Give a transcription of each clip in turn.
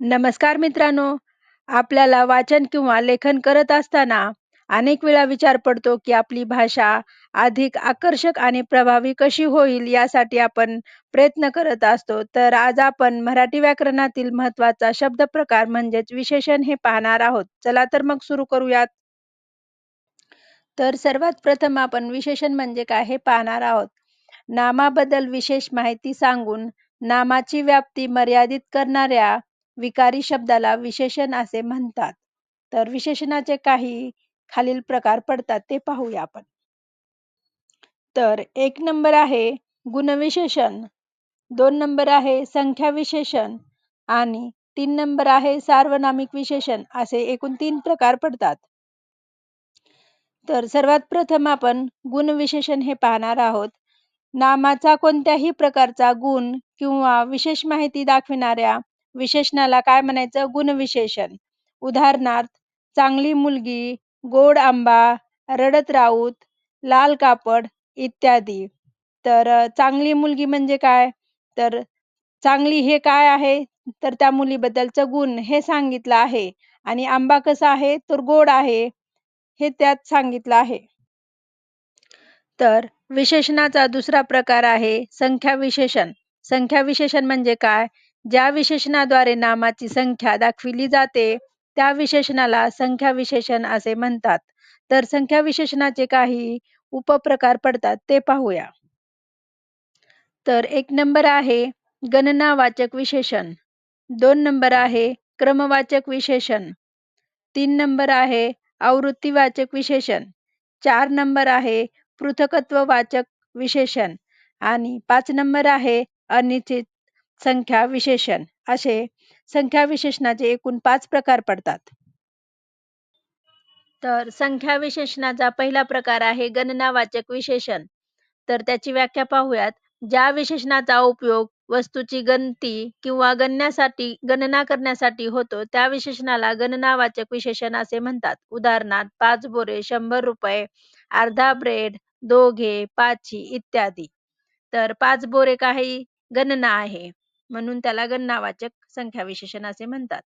नमस्कार मित्रांनो. आपल्याला वाचन किंवा लेखन करत असताना अनेक वेळा विचार पडतो की आपली भाषा अधिक आकर्षक आणि प्रभावी कशी होईल यासाठी आपण प्रयत्न करत असतो. तर आज आपण मराठी व्याकरणातील महत्त्वाचा शब्द प्रकार म्हणजेच विशेषण हे पाहणार आहोत. चला तर मग सुरू करूयात. तर सर्वात प्रथम आपण विशेषण म्हणजे काय हे पाहणार आहोत. नामाबद्दल विशेष माहिती सांगून नामाची व्याप्ती मर्यादित करणाऱ्या विकारी शब्दाला विशेषण असे म्हणतात. तर विशेषणाचे काही खालील प्रकार पडतात ते पाहूया आपण. तर एक नंबर आहे गुणविशेषण दोन नंबर आहे संख्या विशेषण आणि तीन नंबर आहे सार्वनामिक विशेषण असे एकूण तीन प्रकार पडतात. तर सर्वात प्रथम आपण गुणविशेषण हे पाहणार आहोत. नामाचा कोणत्याही प्रकारचा गुण किंवा विशेष माहिती दाखविणाऱ्या विशेषणाला काय म्हणायचं? गुणविशेषण. उदाहरणार्थ चांगली मुलगी गोड आंबा रडत राऊत लाल कापड इत्यादी. तर चांगली मुलगी म्हणजे काय? तर चांगली हे काय आहे? तर त्या मुलीबद्दलचं गुण हे सांगितलं आहे. आणि आंबा कसा आहे? तर गोड आहे. हे त्यात सांगितलं आहे. तर विशेषणाचा दुसरा प्रकार आहे संख्या विशेषण संख्या विशेषण म्हणजे काय? ज्या विशेषणाद्वारे नामाची संख्या दाखविली जाते त्या विशेषणाला संख्या विशेषण असे म्हणतात. तर संख्या विशेषणाचे काही उपप्रकार पडतात ते पाहूया. तर एक नंबर आहे गणनावाचक विशेषण. दोन नंबर आहे क्रमवाचक विशेषण. तीन नंबर आहे आवृत्तीवाचक विशेषण. चार नंबर आहे पृथकत्ववाचक विशेषण. आणि पाच नंबर आहे अनिश्चित संख्या विशेषण. असे संख्या विशेषणाचे एकूण पाच प्रकार पडतात. तर संख्या विशेषणाचा पहिला प्रकार आहे गणनावाचक विशेषण. तर त्याची व्याख्या पाहूयात. ज्या विशेषणाचा उपयोग वस्तूची गणती किंवा गणण्यासाठी गणना करण्यासाठी होतो त्या विशेषणाला गणनावाचक विशेषण असे म्हणतात. उदाहरणार्थ पाच बोरे शंभर रुपये अर्धा ब्रेड दोघे पाची इत्यादी. तर पाच बोरे काही गणना आहे. म्हणून त्याला गणनावाचक संख्या विशेषण असे म्हणतात.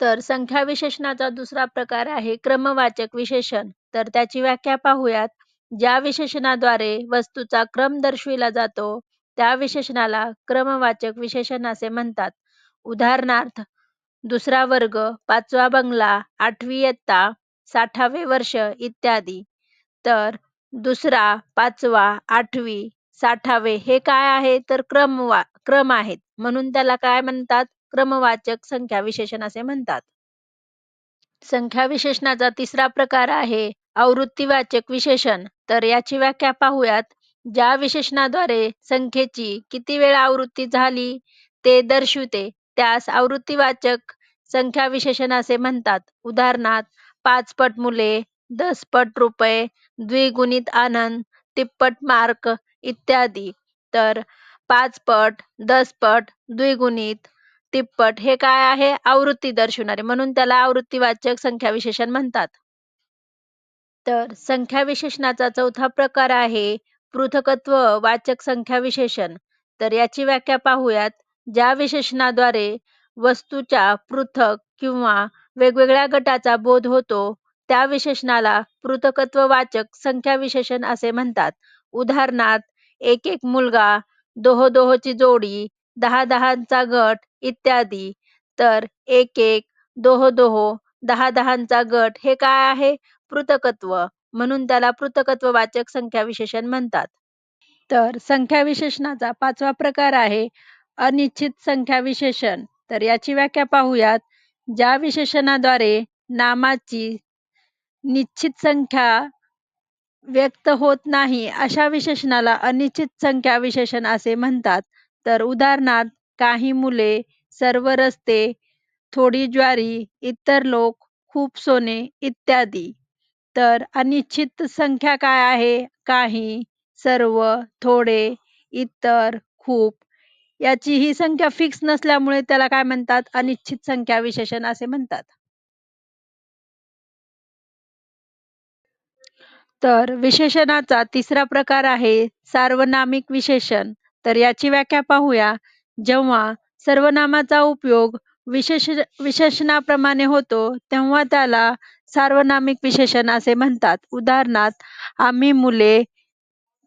तर संख्या विशेषणाचा दुसरा प्रकार आहे क्रमवाचक विशेषण. तर त्याची व्याख्या पाहूयात. ज्या विशेषणाद्वारे वस्तूचा क्रम दर्शविला जातो त्या विशेषणाला क्रमवाचक विशेषण असे म्हणतात. उदाहरणार्थ दुसरा वर्ग पाचवा बंगला आठवी इयत्ता साठावे वर्ष इत्यादी. तर दुसरा पाचवा आठवी साठावे हे काय आहे? तर क्रमवा क्रम आहेत. म्हणून त्याला काय म्हणतात? क्रमवाचक संख्या विशेषण असे म्हणतात. संख्या विशेषणाचा तिसरा प्रकार आहे आवृत्तीवाचक विशेषण. तर याची व्याख्या पाहूयात. ज्या विशेषणाद्वारे संख्येची किती वेळा आवृत्ती झाली ते दर्शवते. त्यास आवृत्तीवाचक संख्या विशेषण असे म्हणतात. उदाहरणार्थ पाच पट मुले दसपट रुपये द्विगुणित आनंद तिप्पट मार्क इत्यादी. तर पाचपट दसपट द्विगुणित तिप्पट हे काय आहे? आवृत्ती दर्शवणारे. म्हणून त्याला आवृत्तीवाचक संख्या विशेषण म्हणतात. तर संख्या विशेषणाचा चौथा प्रकार आहे पृथकत्व वाचक संख्या विशेषण. तर याची व्याख्या पाहूयात. ज्या विशेषणाद्वारे वस्तूच्या पृथक किंवा वेगवेगळ्या गटाचा बोध होतो त्या विशेषणाला पृथकत्व वाचक संख्या विशेषण असे म्हणतात. उदाहरणार्थ एक एक मुलगा दोहो-दोहोची जोडी दहा दहांचा गट इत्यादी. तर एक एक दोहो-दोहो, दहा दहांचा गट हे काय आहे? पृथकत्व. म्हणून त्याला पृथकत्व वाचक संख्या विशेषण म्हणतात. तर संख्या विशेषणाचा पाचवा प्रकार आहे अनिश्चित संख्या विशेषण. तर याची व्याख्या पाहूयात. ज्या विशेषणाद्वारे नामाची निश्चित संख्या व्यक्त होत नाही अशा विशेषणाला अनिश्चित संख्या विशेषण असे म्हणतात. तर उदाहरणार्थ काही मुले सर्व रस्ते थोडी ज्वारी इतर लोक खूप सोने इत्यादी. तर अनिश्चित संख्या काय आहे? काही सर्व थोडे इतर खूप. याची ही संख्या फिक्स नसल्यामुळे त्याला काय म्हणतात? अनिश्चित संख्या विशेषण असे म्हणतात. तर विशेषणाचा तिसरा प्रकार आहे सार्वनामिक विशेषण. तर याची व्याख्या पाहूया. जेव्हा सर्वनामाचा उपयोग विशेष विशेषणाप्रमाणे होतो तेव्हा त्याला सार्वनामिक विशेषण असे म्हणतात. उदाहरणार्थ आम्ही मुले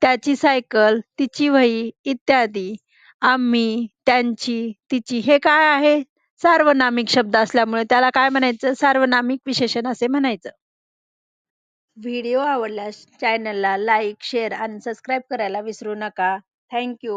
त्याची सायकल तिची वही इत्यादी. आम्ही त्यांची तिची हे काय आहे? सार्वनामिक शब्द असल्यामुळे त्याला काय म्हणायचं? सार्वनामिक विशेषण असे म्हणायचं. व्हिडिओ आवडल्यास चॅनलला लाईक शेअर आणि सबस्क्राईब करायला विसरू नका. थँक्यू